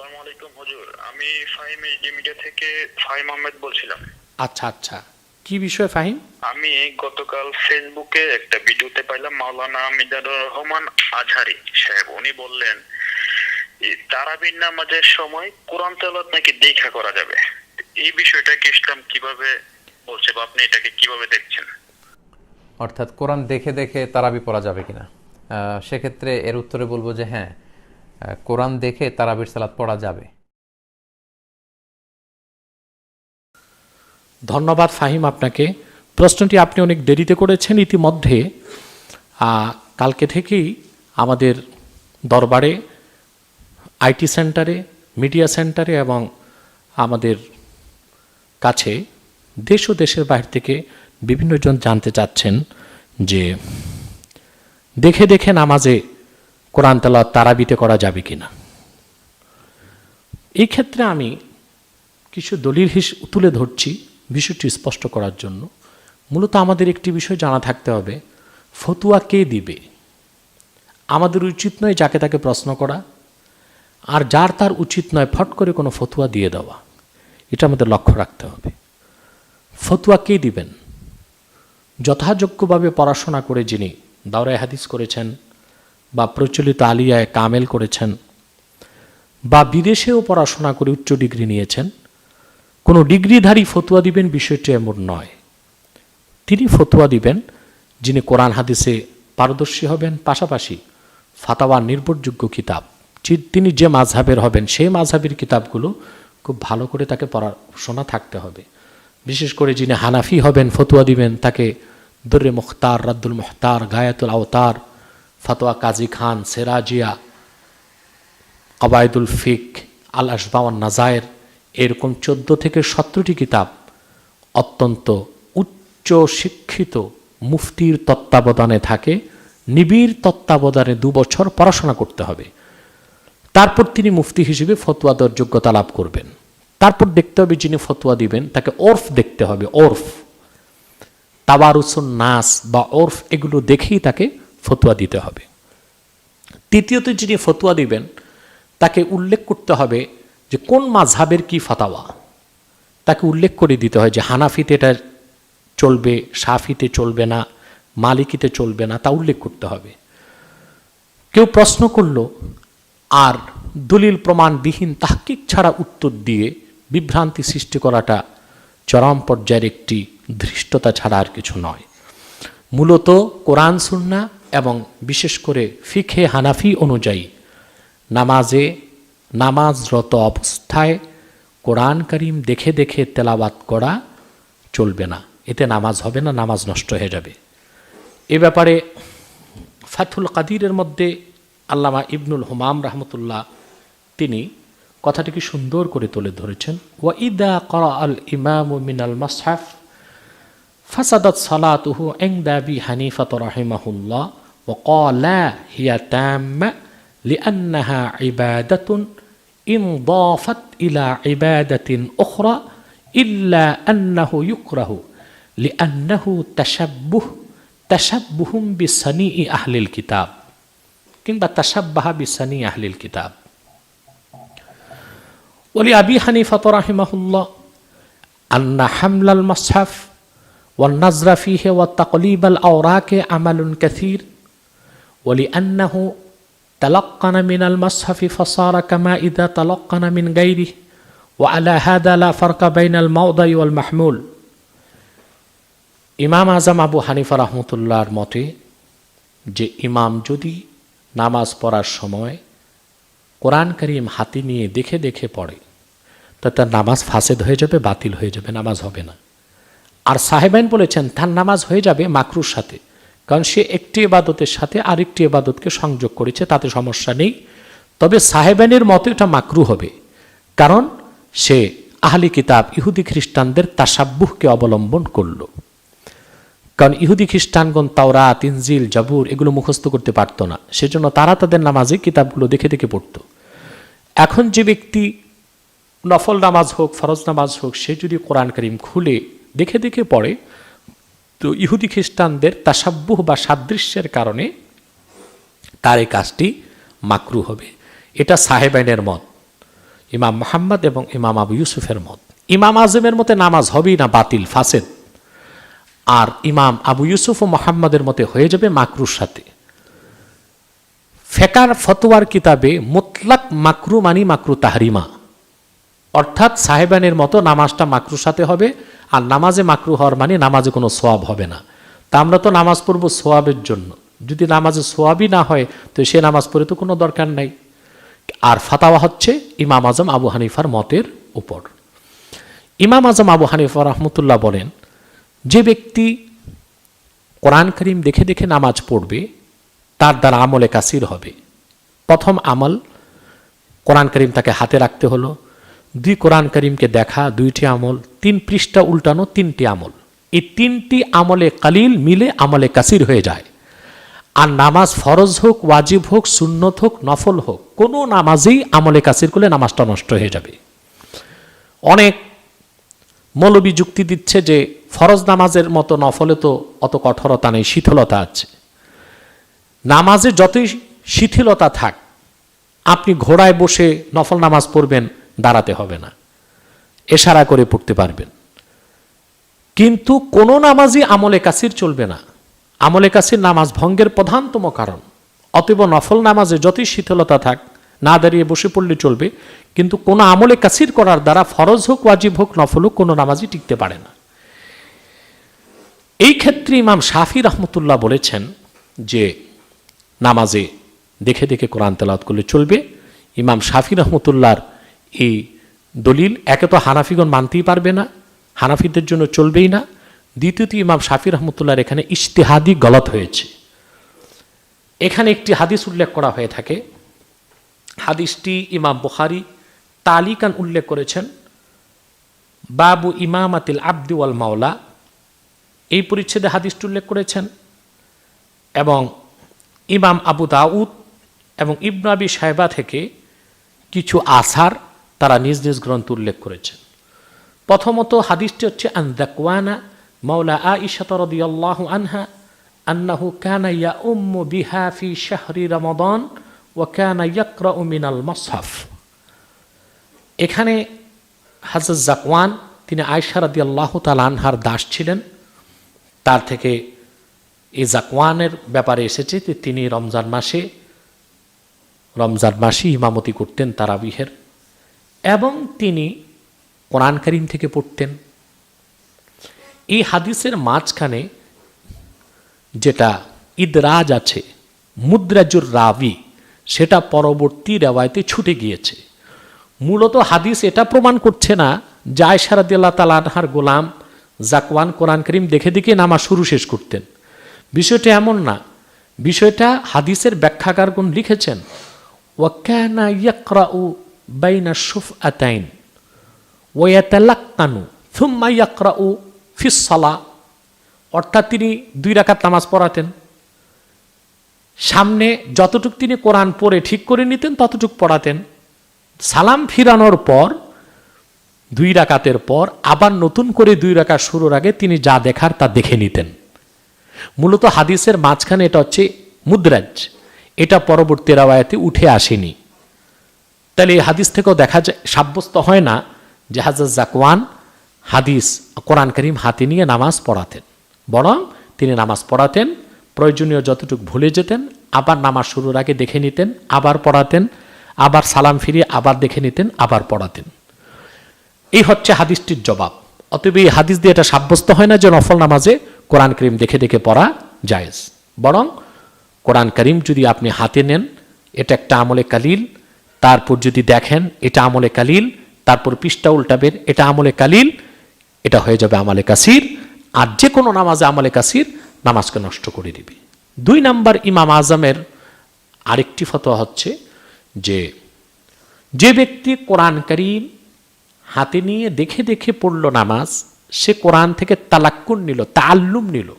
আসসালামু আলাইকুম হুজুর। আমি ফাহিম এইচডি মিডিয়া থেকে ফাহিম আহমেদ বলছিলাম। আচ্ছা আচ্ছা। কি বিষয় ফাহিম? আমি গতকাল ফেসবুকে একটা ভিডিওতে পাইলাম মাওলানা মিজানুর রহমান আজহারি সাহেব। উনি বললেন তারাবির নামাজের সময় কোরআন তেলাওয়াত নাকি দেখা করা যাবে? এই বিষয়টাকে ইসলাম কীভাবে বলছে বা আপনি এটাকে কীভাবে দেখছেন? অর্থাৎ কোরআন দেখে দেখে তারাবি পড়া যাবে কিনা? আহ, সেক্ষেত্রে এর উত্তরে বলব যে হ্যাঁ কোরআন দেখে তারাবির সালাত পড়া যাবে। ধন্যবাদ ফাহিম আপনাকে। প্রশ্নটি আপনি অনেক দেরিতে করেছেন ইতিমধ্যে। কালকে থেকেই আমাদের দরবারে, আইটি সেন্টারে, মিডিয়া সেন্টারে এবং আমাদের কাছে দেশ ও দেশের বাইরে থেকে বিভিন্নজন জানতে চাচ্ছেন যে, দেখে দেখে নামাজে কোরআন তালা তারাবিতে করা যাবে কিনা। এই ক্ষেত্রে আমি কিছু দলিল হিস তুলে ধরছি বিষয়টি স্পষ্ট করার জন্য। মূলত আমাদের একটি বিষয় জানা থাকতে হবে, ফতুয়া কে দিবে? আমাদের উচিত নয় যাকে তাকে প্রশ্ন করা, আর যার তার উচিত নয় ফট করে কোনো ফতুয়া দিয়ে দেওয়া। এটা আমাদের লক্ষ্য রাখতে হবে। ফতুয়া কে দিবেন? যথাযোগ্যভাবে পড়াশোনা করে যিনি দাওরায় হাদিস করেছেন বা প্রচলিত আলিয়ায় কামেল করেছেন বা বিদেশেও পড়াশোনা করে উচ্চ ডিগ্রি নিয়েছেন, কোনো ডিগ্রিধারী ফতুয়া দিবেন বিষয়টি এমন নয়। তিনি ফতুয়া দিবেন যিনি কোরআন হাদিসে পারদর্শী হবেন, পাশাপাশি ফাতাওয়া নির্ভরযোগ্য কিতাব। তিনি যে মাঝহাবের হবেন, সেই মাঝহাবের কিতাবগুলো খুব ভালো করে তাকে পড়াশোনা থাকতে হবে। বিশেষ করে যিনি হানাফি হবেন, ফতুয়া দিবেন, তাকে দর্রে মুখতার, রাদ্দুল মুখতার, গায়াতুল আওতার ফতোয়া কাজী খান, সেরাজিয়া, কবায়দুল ফিক, আল আসবাওয়ান নাজায়ের, এরকম চোদ্দ থেকে সতেরোটি কিতাব অত্যন্ত উচ্চ শিক্ষিত মুফতির তত্ত্বাবধানে থাকে। নিবিড় তত্ত্বাবধানে দু বছর পড়াশোনা করতে হবে। তারপর তিনি মুফতি হিসেবে ফতোয়া দেওয়ার যোগ্যতা লাভ করবেন। তারপর দেখতে হবে যিনি ফতোয়া দিবেন, তাকে ওরফ দেখতে হবে, ওরফ। তাবারুসুন নাস বা ওরফ এগুলো দেখেই তাকে ফতোয়া দিতে হবে। তৃতীয়ত যিনি ফতোয়া দিবেন, তাকে উল্লেখ করতে হবে যে কোন মাঝহাবের কি ফাতাওয়া। তাকে উল্লেখ করে দিতে হয় যে হানাফিতে এটা চলবে সাফিতে চলবে না, মালিকিতে চলবে না, তা উল্লেখ করতে হবে। কেউ প্রশ্ন করল, আর দলিল প্রমাণবিহীন তাহকিক ছাড়া উত্তর দিয়ে বিভ্রান্তি সৃষ্টি করাটা চরম পর্যায়ের একটি ধৃষ্টতা ছাড়া আর কিছু নয়। মূলত কোরআন সুন্না এবং বিশেষ করে ফিখে হানাফি অনুযায়ী নামাজে নামাজরত অবস্থায় কোরআন করিম দেখে দেখে তেলাওয়াত করা চলবে না। এতে নামাজ হবে না, নামাজ নষ্ট হয়ে যাবে। এ ব্যাপারে ফাথুল কাদিরের মধ্যে আল্লামা ইবনুল হুমাম রহমতুল্লাহ তিনি কথাটিকে সুন্দর করে তুলে ধরেছেন। ওয়া ইদা করা আল ইমাম মিনাল মাসহাফ ফাসাদাত সালাতুহু এং দাবি হানিফাত রাহিমাহুল্লাহ। وقال لا هي تامة لأنها عبادة إن ضافت إلى عبادة أخرى إلا أنه يكره لأنه تشبه تشبه بصنيع أهل الكتاب. كنت تشبه بصنيع أهل الكتاب. ولأبي حنيفة رحمه الله أن حمل المصحف والنظر فيه وتقليب الأوراق عمل كثير. ওলি আন্নাহু তালাক্কানা মিন আল মাসহাফি ফসারা কামা ইদা তালাক্কানা মিন গাইরি ও আলা হাদা লা ফারকা বাইন আল ইমাম আজম আবু হানিফা রহমতুল্লাহর মতে, যে ইমাম যদি নামাজ পড়ার সময় কোরআন করিম হাতি নিয়ে দেখে দেখে পড়ে, তা তার নামাজ ফাসেদ হয়ে যাবে, বাতিল হয়ে যাবে, নামাজ হবে না। আর সাহেবাইন বলেছেন, তার নামাজ হয়ে যাবে মাকরুর সাথে। কারণ সে একটি এবাদতের সাথে আরেকটি এবাদতকে সংযোগ করেছে, তাতে সমস্যা নেই। তবে সাহেবানের মতে এটা মাকরু হবে। কারণ সে আহলি কিতাব ইহুদি খ্রিস্টানদের তাসাব্বুহকে অবলম্বন করল। কারণ ইহুদি খ্রিস্টানগণ তাওরা তিনজিল জাবুর এগুলো মুখস্থ করতে পারতো না। সেজন্য তারা তাদের নামাজে কিতাবগুলো দেখে দেখে পড়তো। এখন যে ব্যক্তি নফল নামাজ হোক, ফরজ নামাজ হোক, সে যদি কোরআন করিম খুলে দেখে দেখে পড়ে তো ইহুদি খ্রিস্টানদের তাসাব্বুহ বা সাদৃশ্যের কারণে তার এই কাজটি মাকরু হবে। এটা সাহেবাইনের মত, ইমাম মোহাম্মদ এবং ইমাম আবু ইউসুফের মত। ইমাম আজমের মতে নামাজ হবেই না, বাতিল, ফাসেদ। আর ইমাম আবু ইউসুফ ও মোহাম্মদের মতে হয়ে যাবে মাকরুর সাথে। ফেকার ফতোয়ার কিতাবে মুতলাক মাকরু মানি মাকরু তাহরিমা। অর্থাৎ সাহেবানের মতো নামাজটা মাকরুর সাথে হবে আর নামাজে মাকরু হওয়ার মানে নামাজে কোনো সোয়াব হবে না। তা আমরা তো নামাজ পড়ব সোয়াবের জন্য। যদি নামাজে সোয়াবই না হয়, তো সে নামাজ পড়ে তো কোনো দরকার নাই। আর ফাতাওয়া হচ্ছে ইমাম আজম আবু হানিফার মতের উপর। ইমাম আজম আবু হানিফা রহমতুল্লাহ বলেন, যে ব্যক্তি কোরআন করিম দেখে দেখে নামাজ পড়বে, তার দ্বারা আমলে কাসির হবে। প্রথম আমল কোরআন করিম তাকে হাতে রাখতে হলো দুই কোরআন করিমকে দেখা, দুইটি আমল, তিন পৃষ্ঠা উল্টানো, তিনটি আমল। এই তিনটি আমলে কালিল মিলে আমলে কাসির হয়ে যায়। আর নামাজ ফরজ হোক, ওয়াজিব হোক, সুন্নত হোক, নফল হোক, কোনো নামাজেই আমলে কাসির করলে নামাজটা নষ্ট হয়ে যাবে। অনেক মৌলবী যুক্তি দিচ্ছে যে ফরজ নামাজের মতো নফলে তো অত কঠোরতা নেই, শিথিলতা আছে। নামাজে যতই শিথিলতা থাক, আপনি ঘোড়ায় বসে নফল নামাজ পড়বেন দাঁড়াতে হবে না। এশারা করে পড়তে পারবেন। কিন্তু কোনো নামাজই আমলে কাসির চলবে না। আমলে কাসির নামাজ ভঙ্গের প্রধানতম কারণ। অতএব নফল নামাজে যতই শীতলতা থাক, না দাঁড়িয়ে বসে পড়লে চলবে, কিন্তু কোনো আমলে কাসির করার দ্বারা ফরজ হোক, ওয়াজিব হোক, নফল হোক, কোনো নামাজই টিকতে পারে না। এই ক্ষেত্রে ইমাম শাফি রহমতুল্লাহ বলেছেন যে, নামাজে দেখে দেখে কোরআন তেলাওয়াত করলে চলবে। ইমাম শাফি রহমতুল্লাহর এই দলিল একে তো হানাফিগণ মানতেই পারবে না, হানাফিদের জন্য চলবেই না। দ্বিতীয়ত ইমাম শাফি রহমতুল্লাহর এখানে ইশতেহাদি গলত হয়েছে। এখানে একটি হাদিস উল্লেখ করা হয়ে থাকে। হাদিসটি ইমাম বুখারি তালিকান উল্লেখ করেছেন, বাবু ইমামাতিল আব্দি ওয়াল মাওলা। এই পরিচ্ছেদে হাদিসটি উল্লেখ করেছেন এবং ইমাম আবু দাউদ এবং ইবনাবি সাহেবা থেকে কিছু আসার তারা নিজ নিজ গ্রন্থ উল্লেখ করেছেন। প্রথমত হাদিসটি হচ্ছে, আন দাকওয়ানা মাওলা আইশাত রাদিয়াল্লাহু আনহা আন্নাহু কানা ইয়াউম্মু বিহা ফি শাহরি রমাদান ওয়া কানা ইয়াকরাউ মিনাল মাসহাফ এখানে হাজরত জাকওয়ান, তিনি আয়সা রাদিয়াল্লাহু তাল আনহার দাস ছিলেন। তার থেকে এই জাকওয়ানের ব্যাপারে এসেছে যে তিনি রমজান মাসে রমজান মাসে ইমামতি করতেন তারাবিহের। এবং তিনি কোরআন করিম থেকে পড়তেন। এই হাদিসের মাঝখানে যেটা ইদরাজ আছে, মুদ্রাজুর রাবি, সেটা পরবর্তী রেওয়ায়তে ছুটে গিয়েছে। মূলত হাদিস এটা প্রমাণ করছে না যায় সারাদিল্লা তালানহার গোলাম জাকওয়ান কোরআন করিম দেখে দেখে নামাজ শুরু শেষ করতেন। বিষয়টা এমন না, বিষয়টা হাদিসের ব্যাখ্যাকারগণ লিখেছেন। ওয়াকানা ইয়াকরাউ বাইনা শুফ আতাইন ওয়াতালাক্কানু থুম্মা ইয়াকরাউ ফিস সালা। অর্থাৎ তিনি দুই রাকাত নামাজ পড়াতেন। সামনে যতটুক তিনি কোরআন পড়ে ঠিক করে নিতেন, ততটুক পড়াতেন। সালাম ফিরানোর পর, দুই রাকাতের পর আবার নতুন করে দুই রাকাত শুরুর আগে তিনি যা দেখার তা দেখে নিতেন। মূলত হাদিসের মাঝখানে এটা হচ্ছে মুদ্রাজ। এটা পরবর্তী রাওয়ায়াতে উঠে আসেনি। তাহলে এই হাদিস থেকেও দেখা যায়, সাব্যস্ত হয় না যে হাজার জাকওয়ান হাদিস, কোরআন করিম হাতে নিয়ে নামাজ পড়াতেন। বরং তিনি নামাজ পড়াতেন, প্রয়োজনীয় যতটুকু ভুলে যেতেন, আবার নামাজ শুরুর আগে দেখে নিতেন, আবার পড়াতেন, আবার সালাম ফিরিয়ে আবার দেখে নিতেন, আবার পড়াতেন। এই হচ্ছে হাদিসটির জবাব। অতএব এই হাদিস দিয়ে এটা সাব্যস্ত হয় না যে নফল নামাজে কোরআন করিম দেখে দেখে পড়া জায়েজ। বরং কোরআন করিম যদি আপনি হাতে নেন, এটা একটা আমলে কালিল তারপর যদি দেখেন এটা আমলে কালিল, তারপর পৃষ্ঠা উল্টাবেন, এটা আমলে কালিল, এটা হয়ে যাবে আমলে কাসির। আর যে কোনো নামাজে আমলে কাসির, নামাজকে নষ্ট করে দিবে। দুই নাম্বার ইমাম আজমের আরেকটি ফতোয়া হচ্ছে যে যে ব্যক্তি কোরআন করিম হাতে নিয়ে দেখে দেখে পড়ল নামাজ, সে কোরআন থেকে তালাক্কুন নিল তাল্লুম নিল।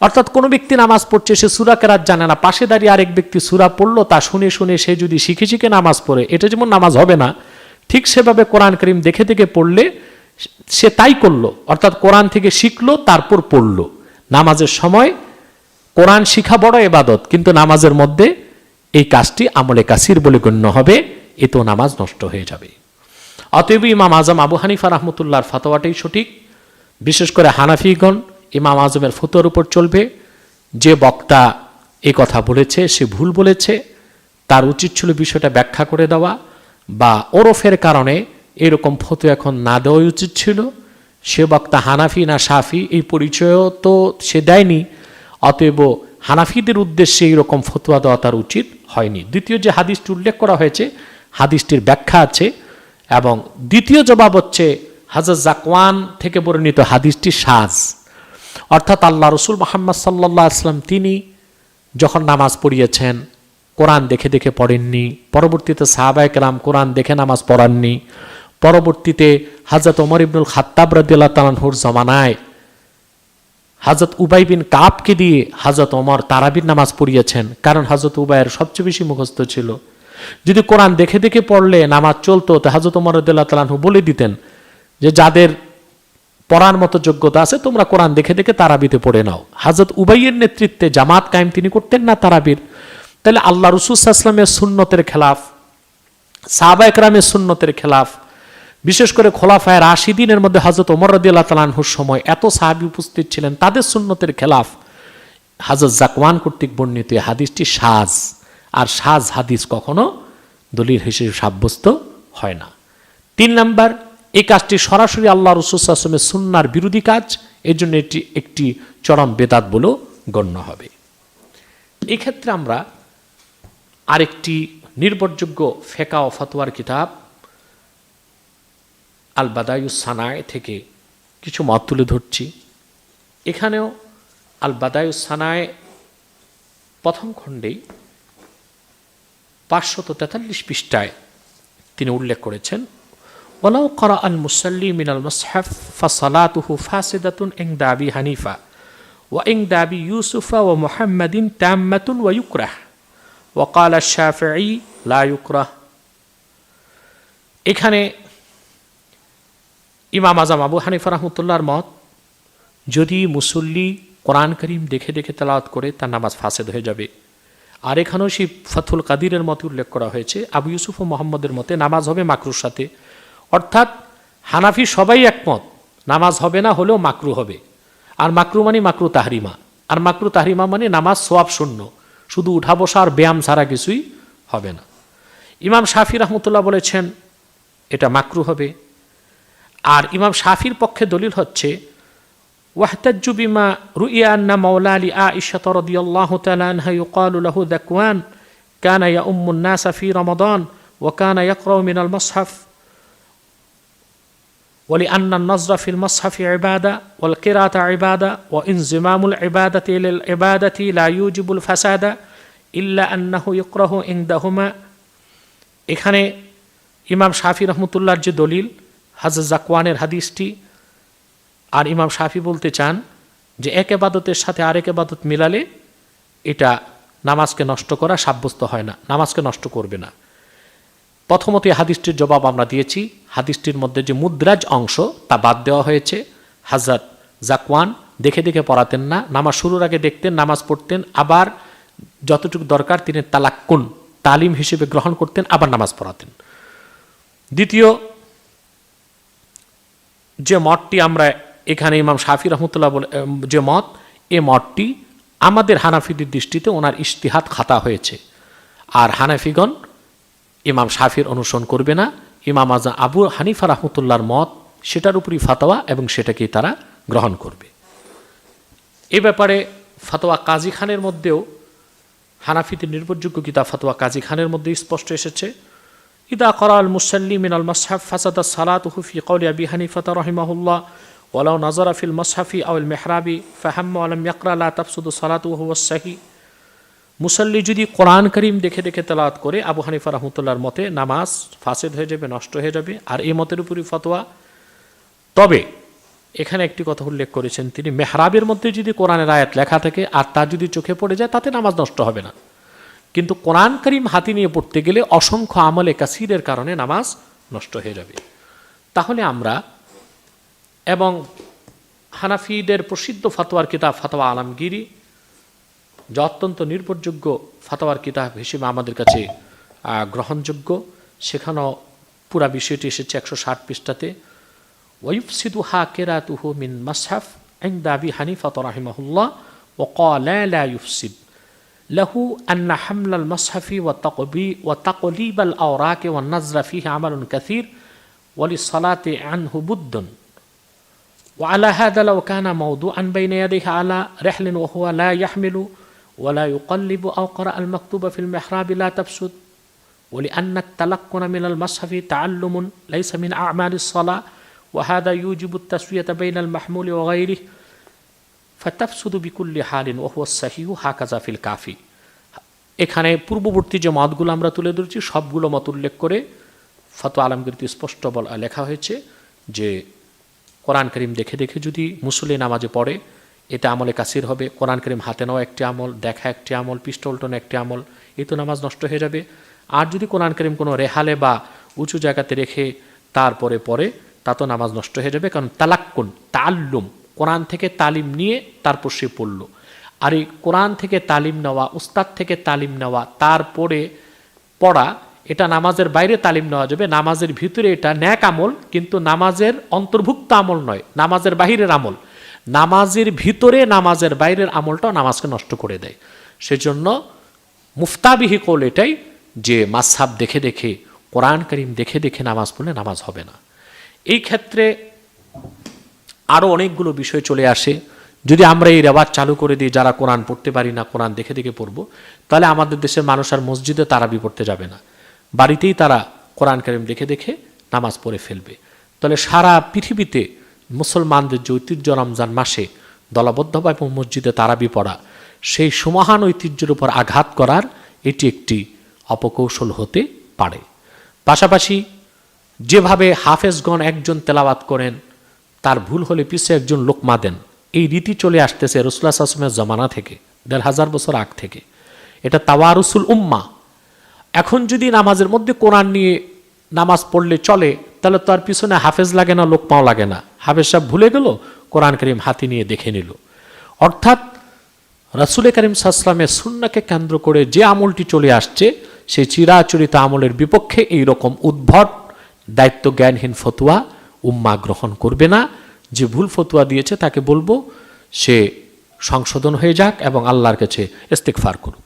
অর্থাৎ কোনো ব্যক্তি নামাজ পড়ছে, সে সুরা কেরাত জানে না। পাশে দাঁড়িয়ে আরেক ব্যক্তি সুরা পড়ল, তা শুনে শুনে সে যদি শিখে শিখে নামাজ পড়ে, এটা যেমন নামাজ হবে না, ঠিক সেভাবে কোরআন করিম দেখে দেখে পড়লে সে তাই করল। অর্থাৎ কোরআন থেকে শিখলো, তারপর পড়ল। নামাজের সময় কোরআন শিখা বড় এবাদত, কিন্তু নামাজের মধ্যে এই কাজটি আমলে কাসির বলে গণ্য হবে এতেও নামাজ নষ্ট হয়ে যাবে। অতএব ইমাম আজম আবু হানিফা রহমতুল্লাহর ফতোয়াটাই সঠিক। বিশেষ করে হানাফিগণ ইমাম আজমের ফতোয়ার উপর চলবে। যে বক্তা এ কথা বলেছে, সে ভুল বলেছে, তার উচিত ছিল বিষয়টা ব্যাখ্যা করে দেওয়া বা ওরফের কারণে এরকম ফতো এখন না দেওয়াই উচিত ছিল। সে বক্তা হানাফি না সাফি এই পরিচয়ও তো সে দেয়নি, অতএব হানাফিদের উদ্দেশ্যে এইরকম ফতোয়া দেওয়া তার উচিত হয়নি। দ্বিতীয় যে হাদিসটি উল্লেখ করা হয়েছে, হাদিসটির ব্যাখ্যা আছে এবং দ্বিতীয় জবাব হচ্ছে হাজর জাকওয়ান থেকে বর্ণিত হাদিসটি সাজ। অর্থাৎ আল্লাহ রসুল মোহাম্মদ সাল্লাহ আসলাম তিনি যখন নামাজ পড়িয়েছেন, কোরআন দেখে দেখে পড়েননি, পরবর্তীতে সাহাবায়ক রাম কোরআন দেখে নামাজ পড়াননি, পরবর্তীতে হাজরত ওমর ইবনুল খাত্তাব রদিল্লা তালানহুর জমানায় হাজরত উবাই বিন কাপকে দিয়ে হাজরত ওমর তারাবির নামাজ পড়িয়েছেন, কারণ হাজরত উবাইয়ের সবচেয়ে বেশি মুখস্থ ছিল। যদি কোরআন দেখে দেখে পড়লে, নামাজ চলতো, তো হাজরত ওমর রদুল্লাহ তালানহু বলে দিতেন যে, যাদের পড়ার মতো যোগ্যতা আছে, তোমরা কোরআন দেখে দেখে তারাবিতে পড়ে নাও। হাজরত উবাইয়ের নেতৃত্বে জামাত কায়েম তিনি করতেন না তারাবির। তাহলে আল্লাহ রসুলামের সুন্নতের খেলাফ, সাহাবা একরামের সুন্নতের খেলাফ, বিশেষ করে খোলাফায় রাশিদিনের মধ্যে হজরত ওমর রদিয়াল্লাহ তালানহুর সময় এত সাহাবি উপস্থিত ছিলেন, তাদের সুন্নতের খেলাফ হাজরত জাকওয়ান কর্তৃক বর্ণিত এই হাদিসটি সাজ। আর সাজ হাদিস কখনো দলিল হিসেবে সাব্যস্ত হয় না। তিন নাম্বার এই কাজটি সরাসরি আল্লাহ রসুলের সুন্নার বিরোধী কাজ। এর জন্য এটি একটি চরম বেদাত বলেও গণ্য হবে। এক্ষেত্রে আমরা আরেকটি নির্ভরযোগ্য ফেকা ও ফতোয়ার কিতাব আল বাদায়ুস সানায় থেকে কিছু মত তুলে ধরছি। এখানেও আল বাদায়ুস সানায় প্রথম খণ্ডেই পাঁচশত তেতাল্লিশ পৃষ্ঠায় তিনি উল্লেখ করেছেন। ওলাও করা আল মুসাল্লি মিনাল মুসহাফ ফাসালাতুহু ফাসিদাতুন ইং দাবি হানিফা ওয়া ইং দাবি ইউসুফা ও মুহাম্মাদিন তাম্মাতুন ওয়া ইউকরাহ ওয়াকাল শাফি লা ইউকরাহ এখানে ইমাম আজম আবু হানিফা রহমতুল্লাহর মত, যদি মুসল্লি কোরআন করিম দেখে দেখে তেলাওয়াত করে, তার নামাজ ফাসেদ হয়ে যাবে। আর এখানেও সেই ফথুল কাদিরের মতে উল্লেখ করা হয়েছে, আবু ইউসুফ ও মোহাম্মদের মতে নামাজ হবে মাকরুর সাথে। অর্থাৎ হানাফি সবাই একমত, নামাজ হবে না হলেও মাকরু হবে। আর মাকরু মানে মাকরু তাহরিমা। আর মাকরু তাহরিমা মানে নামাজ সোয়াব শূন্য। শুধু উঠা বসা আর ব্যায়াম ছাড়া কিছুই হবে না। ইমাম শাফি রহমতুল্লাহ বলেছেন, এটা মাকরু হবে। আর ইমাম শাফির পক্ষে দলিল হচ্ছে, ওয়াহতাজ্জু বিমা রুইয়া আন্না আলী আ ইশাত রদিয়াল্লাহ তালানহা ইউকালু লাহু কানা ইয়া উম্মুন নাসা ফি রমাদান কানা ইয়াকরাউ মিনাল মুসহাফ। ওলি আন্না নজরা ফিল মসহাফি ইবাদা ওয়াল কেরাত ইবাদা ও ইনজিমামুল ইবাদাতি ইবাদাতি লা ইউজিবুল ফাসাদা ইল্লা আন্নাহু ইকরাহু ইনদাহুমা এখানে ইমাম শাফি রহমতুল্লাহর যে দলিল হাজর জাকওয়ানের হাদিসটি, আর ইমাম শাফি বলতে চান যে এক এবাদতের সাথে আরেক এবাদত মিলালে এটা নামাজকে নষ্ট করা সাব্যস্ত হয় না, নামাজকে নষ্ট করবে না। প্রথমত এই হাদিসটির জবাব আমরা দিয়েছি। হাদিসটির মধ্যে যে মুদ্রাজ অংশ, তা বাদ দেওয়া হয়েছে। হাজার জাকওয়ান দেখে দেখে পড়াতেন না, নামাজ শুরুর আগে দেখতেন, নামাজ পড়তেন, আবার যতটুকু দরকার তিনি তালাক্কুন, তালিম হিসেবে গ্রহণ করতেন, আবার নামাজ পড়াতেন। দ্বিতীয়, যে মতটি আমরা এখানে ইমাম শাফি রহমতুল্লাহ বলে যে মত এ মতটি আমাদের হানাফিদের দৃষ্টিতে ওনার ইশতিহাত খাতা হয়েছে। আর হানাফিগণ ইমাম শাফির অনুসরণ করবে না। ইমাম আজা আবু হানিফা রহমতুল্লাহর মত, সেটার উপরই ফাতোয়া এবং সেটাকেই তারা গ্রহণ করবে। এ ব্যাপারে ফাতোয়া কাজী খানের মধ্যেও হানাফিতে নির্ভরযোগ্য কিতাব ফাতোয়া কাজী খানের মধ্যে স্পষ্ট এসেছে। ইদা করাল মুসাল্লি মিনাল মসহাফ ফাসাদা সালাতুহু হুফি কওলি আবি হানিফাতা রাহিমাহুল্লাহ, ওয়ালাউ নাজারা ফিল মসহাফি আউল মেহরাবি, ফাহাম্মা আলম তাফসুদু সালাতুহু হুয়া সাহি। মুসল্লি যদি কোরআন করিম দেখে দেখে তেলাওয়াত করে, আবু হানিফা রহমতুল্লাহর মতে নামাজ ফাসেদ হয়ে যাবে, নষ্ট হয়ে যাবে, আর এই মতের উপরই ফতোয়া। তবে এখানে একটি কথা উল্লেখ করেছেন তিনি, মেহরাবের মধ্যে যদি কোরআনের আয়াত লেখা থাকে আর তা যদি চোখে পড়ে যায়, তাতে নামাজ নষ্ট হবে না। কিন্তু কোরআন করিম হাতি নিয়ে পড়তে গেলে অসংখ্য আমলে কাসিরের কারণে নামাজ নষ্ট হয়ে যাবে। তাহলে আমরা এবং হানাফিদের প্রসিদ্ধ ফতোয়ার কিতাব, ফতোয়া আলমগিরি যা অত্যন্ত নির্ভরযোগ্য ফতোয়ার কিতাব হিসেবে আমাদের কাছে আহ, গ্রহণযোগ্য সেখানেও পুরা বিষয়টি এসেছে একশো ষাট পৃষ্ঠাতে ওয়ুফসিদু হা কেরাতুহু মিন মাসহাফ عند أبي حنيفة رحمه الله وقال لا يفسد له أن حمل المصحف وتقبي- وتقليب الأوراق والنظر فيه عمل كثير وللصلاة عنه بد وعلى هذا لو كان موضوعا بين يديه على رحل وهو لا يحمل ولا يقلب أو قرأ المكتوب في المحراب لا تفسد ولأن التلقن من المصحف تعلم ليس من أعمال الصلاة وهذا يوجب التسوية بين المحمول وغيره فتفسد بكل حال وهو الصحيح هكذا في الكافي এখানে পূর্ববর্তী যে মতগুলো আমরা তুলে ধরেছি সবগুলো মত উল্লেখ করে ফতো আলমগীরতে স্পষ্ট বলা লেখা হয়েছে যে কোরআন করিম দেখে দেখে যদি মুসল্লি নামাজে পড়ে এটা আমলে কাসির হবে। কোরআন করিম হাতে নেওয়া একটি আমল, দেখা একটি আমল পিস্টলটন একটি আমল, এই তো নামাজ নষ্ট হয়ে যাবে। আর যদি কোরআন করিম কোনো রেহালে বা উঁচু জায়গাতে রেখে তারপরে পরে তা তো নামাজ নষ্ট হয়ে যাবে, কারণ তালাক্কুন তাল্লুম কোরআন থেকে তালিম নিয়ে তারপর সে পড়ল। আর এই কোরআন থেকে তালিম নেওয়া, উস্তাদ থেকে তালিম নেওয়া, তারপরে পড়া, এটা নামাজের বাইরে তালিম নেওয়া যাবে। নামাজের ভিতরে এটা ন্যাক আমল, কিন্তু নামাজের অন্তর্ভুক্ত আমল নয়, নামাজের বাহিরের আমল। নামাজের ভিতরে, নামাজের বাইরের আমলটাও নামাজকে নষ্ট করে দেয়। সেজন্য মুফতাবিহি কল এটাই যে মাসাব দেখে দেখে, কোরআন করিম দেখে দেখে নামাজ পড়লে নামাজ হবে না। এই ক্ষেত্রে আরও অনেকগুলো বিষয় চলে আসে। যদি আমরা এই রেওয়াজ চালু করে দিই, যারা কোরআন পড়তে পারি না, কোরআন দেখে দেখে পড়ব, তাহলে আমাদের দেশের মানুষ আর মসজিদে তারাবি পড়তে যাবে না। বাড়িতেই তারা কোরআন করিম দেখে দেখে নামাজ পড়ে ফেলবে। তাহলে সারা পৃথিবীতে মুসলমানদের যে ঐতিহ্য রমজান মাসে দলবদ্ধভাবে মসজিদে তারাবি পড়া, সেই সুমহান ঐতিহ্যের উপর আঘাত করার এটি একটি অপকৌশল হতে পারে। পাশাপাশি যেভাবে হাফেজগণ একজন তেলাওয়াত করেন, তার ভুল হলে পিছে একজন লোকমা দেন। এই রীতি চলে আসতেছে রসুল্লাহ আসলামের জমানা থেকে, দেড় হাজার বছর আগ থেকে। এটা তাওয়ারুসুল উম্মা। এখন যদি নামাজের মধ্যে কোরআন নিয়ে নামাজ পড়লে চলে, তাহলে তো আর পিছনে হাফেজ লাগে না লোকমাও লাগে না। হাফেজ সাহেব ভুলে গেল, কোরআন করিম হাতি নিয়ে দেখে নিল। অর্থাৎ রাসুল করিম সাহসালামের সুন্নাকে কেন্দ্র করে যে আমলটি চলে আসছে, সেই চিরাচরিত আমলের বিপক্ষে এই রকম উদ্ভট দায়িত্ব জ্ঞানহীন ফতুয়া উম্মা গ্রহণ করবে না। যে ভুল ফতুয়া দিয়েছে তাকে বলব, সে সংশোধন হয়ে যাক এবং আল্লাহর কাছে ইস্তেকফার করুক।